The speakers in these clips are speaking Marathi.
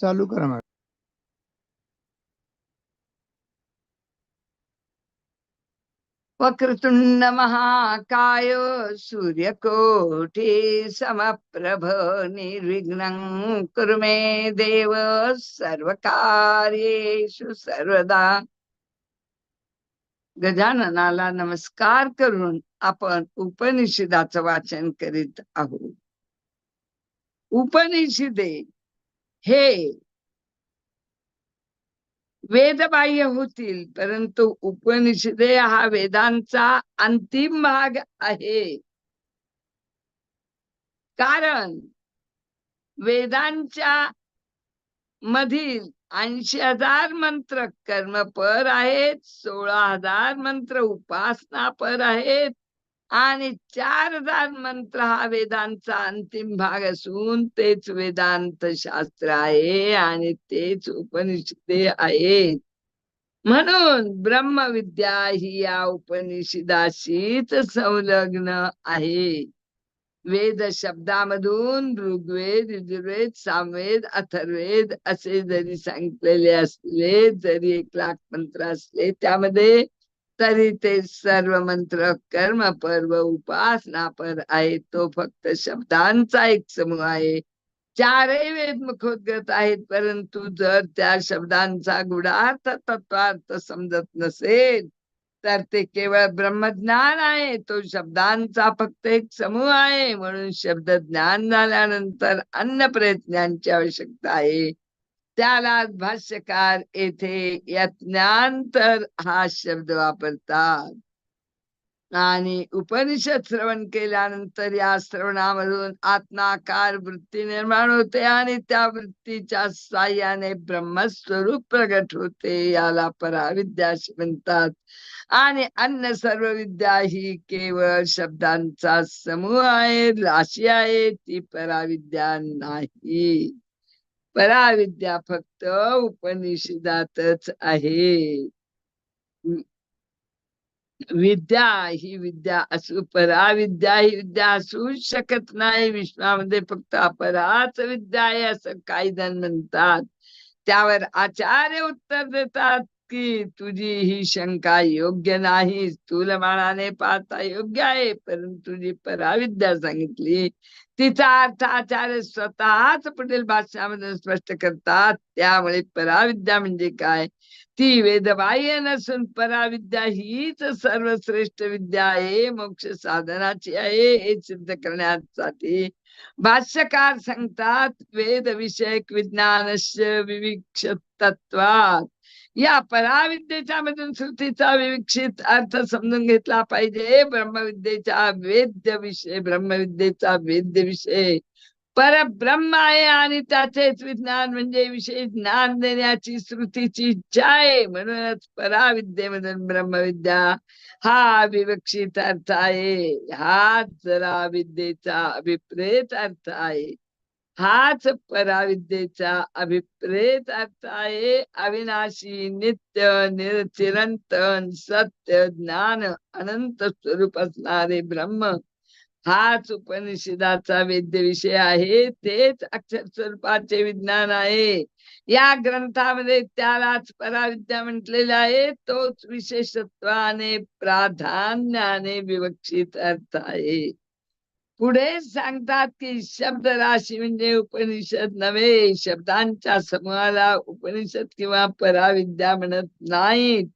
चालू करा मॅडम. वक्रतुंड महाकाय सूर्यकोटि समप्रभ निर्विघ्नं कुरु मे देव सर्वकार्येषु सर्वदा. गजाननाला नमस्कार करून आपण उपनिषदाचं वाचन करीत आहोत. उपनिषदे हे वेदबाह्य होतील परंतु उपनिषदे हा वेदांचा अंतिम भाग आहे. कारण वेदांच्या मधील ऐंशी हजार मंत्र कर्मपर आहेत सोळा हजार मंत्र उपासना पर आहेत आणि चार हजार मंत्र हा वेदांचा अंतिम भाग असून तेच वेदांत शास्त्र आहे आणि तेच उपनिषदे आहेत. म्हणून ब्रह्मविद्या ही या उपनिषदाशीच संलग्न आहे. वेद शब्दामधून ऋग्वेद यजुर्वेद सामवेद अथर्वेद असे जरी सांगितलेले असले जरी एक लाख मंत्र असले त्यामध्ये तरी ते सर्व मंत्र कर्म पर्व उपासना पर आहे तो फक्त शब्दांचा एक समूह आहे. चारही वेद मुखोद्गत आहेत परंतु जर त्या शब्दांचा गुढार्थ तत्वार्थ समजत नसेल तर ते केवळ ब्रह्मज्ञान आहे. तो शब्दांचा फक्त एक समूह आहे म्हणून शब्द ज्ञान झाल्यानंतर अन्य प्रयत्नांची आवश्यकता आहे. त्याला भाष्यकार येथे यज्ञांतर हा शब्द वापरतात. आणि उपनिषद श्रवण केल्यानंतर या श्रवणामधून आत्माकार वृत्ती निर्माण होते आणि त्या वृत्तीच्या साह्याने ब्रह्मस्वरूप प्रगट होते याला पराविद्या म्हणतात. आणि अन्य सर्व विद्या ही केवळ शब्दांचा समूह आहे राशी आहे ती पराविद्या नाही. पराविद्या फक्त उपनिषदातच आहे. विद्या ही विद्या असू पराविद्या ही विद्या असू शकत नाही. विश्वामध्ये फक्त अपराच विद्या आहे असं काही जण म्हणतात. त्यावर आचार्य उत्तर देतात की तुझी ही शंका योग्य नाही. स्थूलमानाने पाहता योग्य आहे परंतु जी पराविद्या सांगितली. तिचा अर्थ आचार्य स्वतःच पुढील भाषणामध्ये स्पष्ट करतात. त्यामुळे पराविद्या म्हणजे काय? ती वेदबाह्य नसून पराविद्या हीच सर्वश्रेष्ठ विद्या आहे. मोक्ष साधनाची आहे हे सिद्ध करण्यासाठी. भाष्यकार सांगतात वेद विषयक विज्ञानस्य विविक्ष तत्वात या पराविद्येच्या मधून श्रुतीचा विविक्षित अर्थ समजून घेतला पाहिजे. ब्रह्मविद्येचा वेद्य विषय ब्रह्मविद्येचा वेद्य विषय. परब्रह्म आहे आणि त्याचेच विज्ञान म्हणजे विषय ज्ञान देण्याची श्रुतीची इच्छा आहे म्हणूनच पराविद्येमधून ब्रह्मविद्या हा विवक्षित अर्थ आहे. हा जरा विद्येचा अभिप्रेत अर्थ आहे. हाच पराविद्येचा अभिप्रेत अर्थ आहे. अविनाशी नित्य निरचिरंतन सत्य ज्ञान अनंत स्वरूप असणारे ब्रह्म. हाच उपनिषदाचा वेद्य विषय आहे. तेच अक्षर स्वरूपाचे विज्ञान आहे. या ग्रंथामध्ये त्यालाच पराविद्या म्हटलेले आहे. तोच विशेषत्वाने प्राधान्याने विवक्षित अर्थ आहे. पुढे सांगतात की शब्द राशी म्हणजे उपनिषद नव्हे शब्दांच्या समूहाला उपनिषद किंवा पराविद्या म्हणत नाहीत.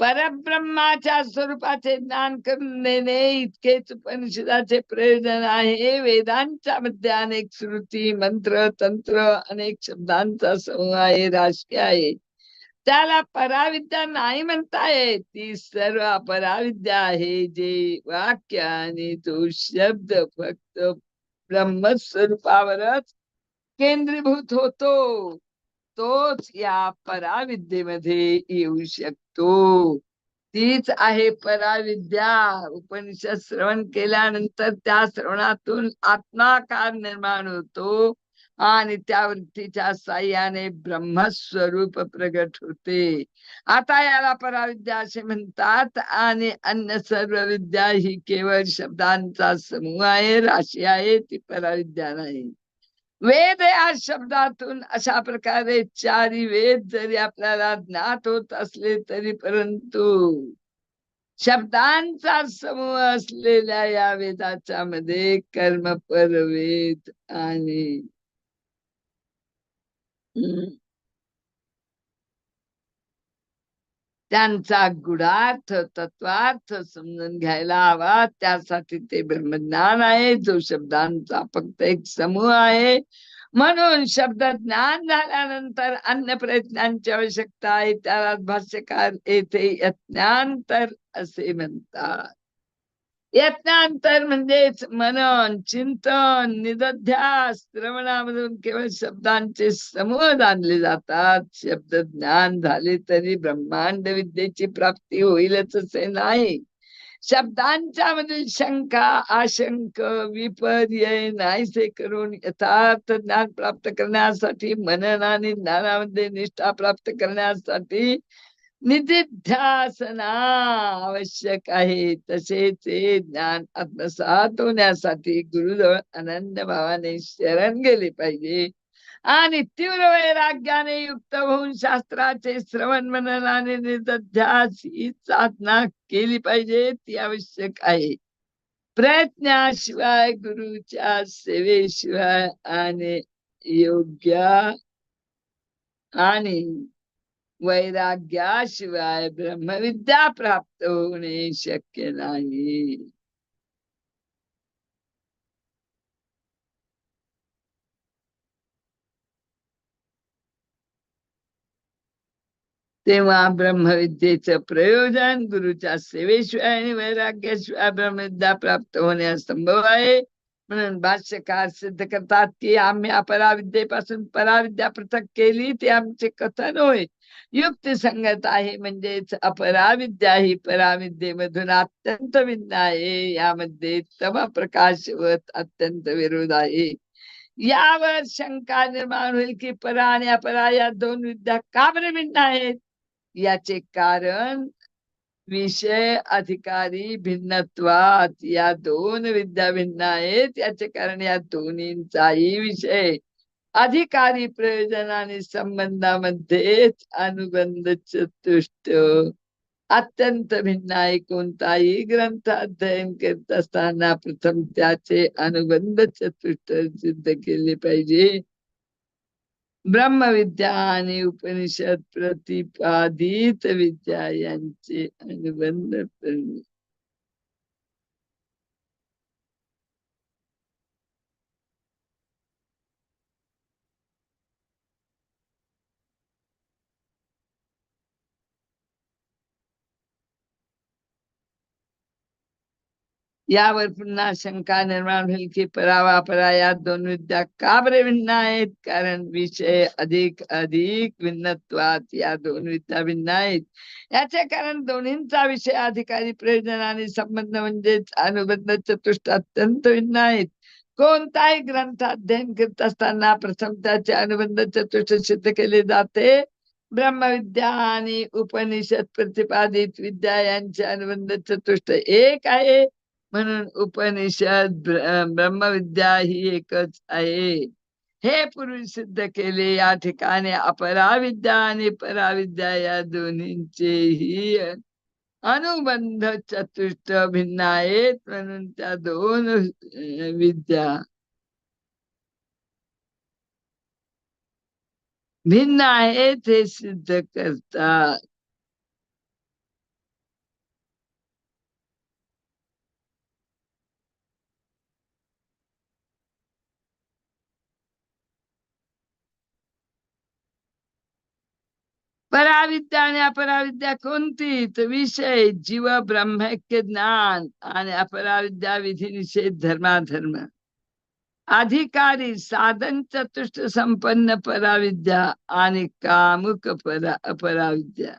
परब्रह्माच्या स्वरूपाचे ज्ञान करून देणे इतकेच उपनिषदाचे प्रयोजन आहे. वेदांच्या मध्ये अनेक श्रुती मंत्र तंत्र अनेक शब्दांचा समूह आहे राशी आहे. त्याला पराविद्या नाही म्हणताय ती सर्व पराविद्या आहे जे वाक्य आणि तो शब्द फक्त ब्रह्मस्वरूपावरच केंद्रीभूत होतो. तोच या पराविद्येमध्ये येऊ शकतो. तीच आहे पराविद्या. उपनिषद श्रवण केल्यानंतर त्या श्रवणातून आत्माकार निर्माण होतो? आणि त्या वृत्तीच्या साह्याने ब्रह्मस्वरूप प्रगट होते. आता याला पराविद्या असे म्हणतात आणि अन्य सर्व विद्या ही केवळ शब्दांचा समूह आहे राशी आहे ती पराविद्या नाही. वेद या शब्दातून अशा प्रकारे चारी वेद जरी आपल्याला ज्ञात होत असले तरी परंतु शब्दांचा समूह असलेल्या या वेदाच्या मध्ये कर्मपर वेद आणि Mm-hmm. त्यांचा गुणार्थ तत्वार्थ समजून घ्यायला हवा. त्यासाठी ते ब्रह्मज्ञान आहे. जो शब्दांचा फक्त एक समूह आहे. म्हणून शब्द ज्ञान झाल्यानंतर अन्य प्रयत्नांची आवश्यकता आहे. त्याला भाष्यकार येथे यज्ञांतर असे म्हणतात. यत्नांतर म्हणजेच मनन चिंतन निदध्यास। श्रवणामधून केवळ शब्दांचे समूह जाणले जातात शब्द ज्ञान झाले तरी ब्रह्मांड विद्येची प्राप्ती होईलच असे नाही। शब्दांच्या मधील शंका आशंक विपर्य नाहीसे करून यथार्थ ज्ञान प्राप्त करण्यासाठी मनन आणि ज्ञानामध्ये निष्ठा प्राप्त करण्यासाठी निधिध्यासना आवश्यक आहे. तसेच ज्ञान आत्मसात होण्यासाठी गुरुजवळ आनंद भावाने शरण गेले पाहिजे. आणि तीव्र वैराग्याने युक्त होऊन शास्त्राचे श्रवण मननाने निध्यास ही साधना केली पाहिजे. ती आवश्यक आहे. प्रयत्नाशिवाय गुरुच्या सेवेशिवाय आणि योग्य आणि वैराग्याशिवाय ब्रह्मविद्या प्राप्त होणे शक्य नाही तेव्हा ब्रह्मविद्येचं प्रयोजन गुरुच्या सेवेशिवाय आणि वैराग्याशिवाय ब्रह्मविद्या प्राप्त होण्यास संभव आहे म्हणून भाष्यकार सिद्ध करतात की आम्ही अपराविद्येपासून पराविद्या पृथक केली ते आमचे कथन होय. युक्ती संगत आहे म्हणजेच अपराविद्या ही पराविद्येमधून अत्यंत भिन्न आहे. यामध्ये तम प्रकाशवत अत्यंत विरोध आहे. यावर शंका निर्माण होईल की परा आणि अपरा या दोन विद्या का बरे भिन्न आहेत? याचे कारण विषय अधिकारी भिन्नत्वात या दोन विद्या भिन्न आहेत याचे कारण या दोन्हींचाही विषय अधिकारी प्रयोजन आणि संबंधामध्येच अनुबंध चतुष्ट. अत्यंत भिन्न आहे. कोणताही ग्रंथ अध्ययन करत असताना प्रथम त्याचे अनुबंध चतुष्ट सिद्ध केले पाहिजे. ब्रह्मविद्या आणि उपनिषद प्रतिपादित विद्या यांचे अनुबंध यावर पुन्हा शंका निर्माण होईल की परावापरा या दोन विद्या का बरे भिन्न आहेत? कारण विषय अधिक अधिक भिन्नत्वात या दोन विद्या भिन्न आहेत. याचे कारण दोन्हींचा विषय अधिकारी प्रयोजन आणि संबंध म्हणजेच अनुबंध चतुष्ट अत्यंत भिन्न आहेत. कोणताही ग्रंथ अध्ययन करत असताना प्रथम त्याचे अनुबंध चतुष्ट सिद्ध केले जाते. ब्रह्मविद्या आणि उपनिषद प्रतिपादित विद्या यांचे अनुबंध चतुष्ट एक आहे. म्हणून उपनिषद ब्रह्मविद्या ही एकच आहे. हे पूर्वी सिद्ध केले या ठिकाणी अपराविद्या आणि पराविद्या या दोन्हींचेही अनुबंध चतुष्ट भिन्न आहेत म्हणून त्या दोन विद्या भिन्न आहेत हे सिद्ध करतात. पराविद्या आणि अपराविद्या कोणती तर विषय जीव ब्रह्मैक्य ज्ञान आणि अपराविद्या विधी निषेध धर्माधर्म. अधिकारी साधन चतुष्ट संपन्न पराविद्या आणि कामुक परा अपराविद्या.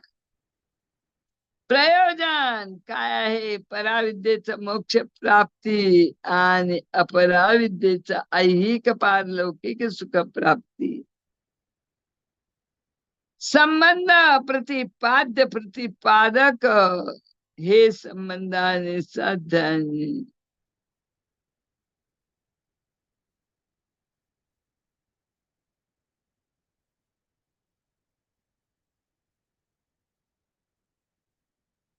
प्रयोजन काय आहे? पराविद्येच मोक्ष प्राप्ती आणि अपराविद्येच ऐहिक पारलौकिक सुख प्राप्ती. संबंध प्रतिपाद्य प्रतिपादक हे संबंधाने साधन.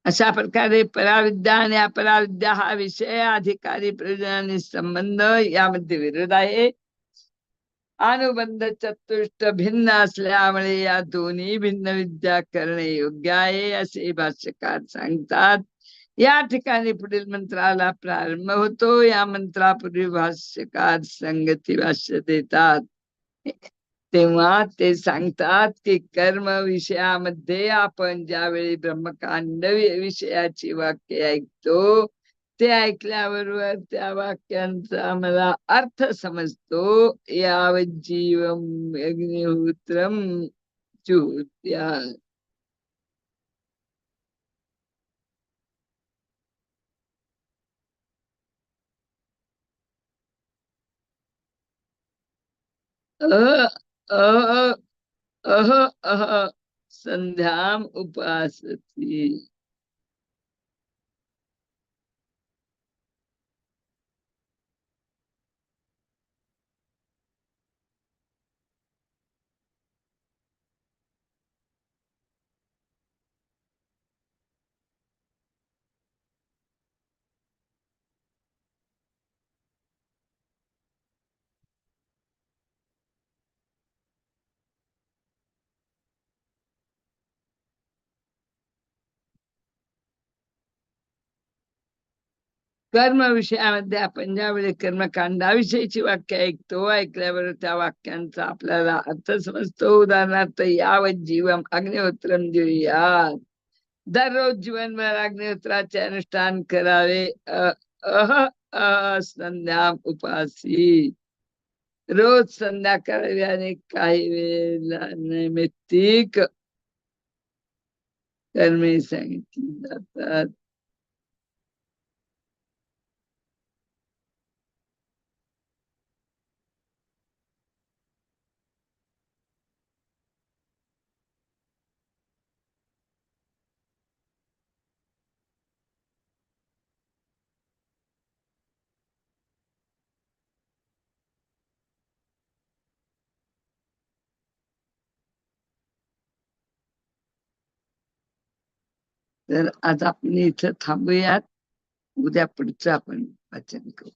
अशा प्रकारे पराविद्या आणि अपराविद्या हा विषय अधिकारी प्रयोजनाने संबंध यामध्ये विरोध आहे. अनुबंध चतुष्ट भिन्न असल्यामुळे या दोन्ही भिन्न विद्या करणे योग्य आहे असे भाष्यकार सांगतात या ठिकाणी पुढील मंत्राला प्रारंभ होतो या मंत्रापूर्वी भाष्यकार संगती भाष्य देतात तेव्हा ते सांगतात की कर्म विषयामध्ये आपण ज्यावेळी ब्रह्मकांड विषयाची वाक्य ऐकतो ते ऐकल्याबरोबर त्या वाक्यांचा मला अर्थ समजतो यावज्जीवम अग्निहोत्रम अह अह अह अह संध्याम उपासती। कर्म विषयामध्ये म्हणजे आपण ज्यावेळी कर्मकांडाविषयीची वाक्य ऐकतो ऐकल्यावर त्या वाक्यांचा आपल्याला अर्थ समजतो उदाहरणार्थ यावत जीवम अग्निहोत्रम देऊयात दररोज जीवनभर अग्निहोत्राचे अनुष्ठान करावे. अह संध्या उपासी. रोज संध्या करावी आणि काही वेळेला नैमित्तिक कर्मे सांगितली जातात. तर आज आपण इथं थांबूयात. उद्या पुढचं आपण वाचन करू.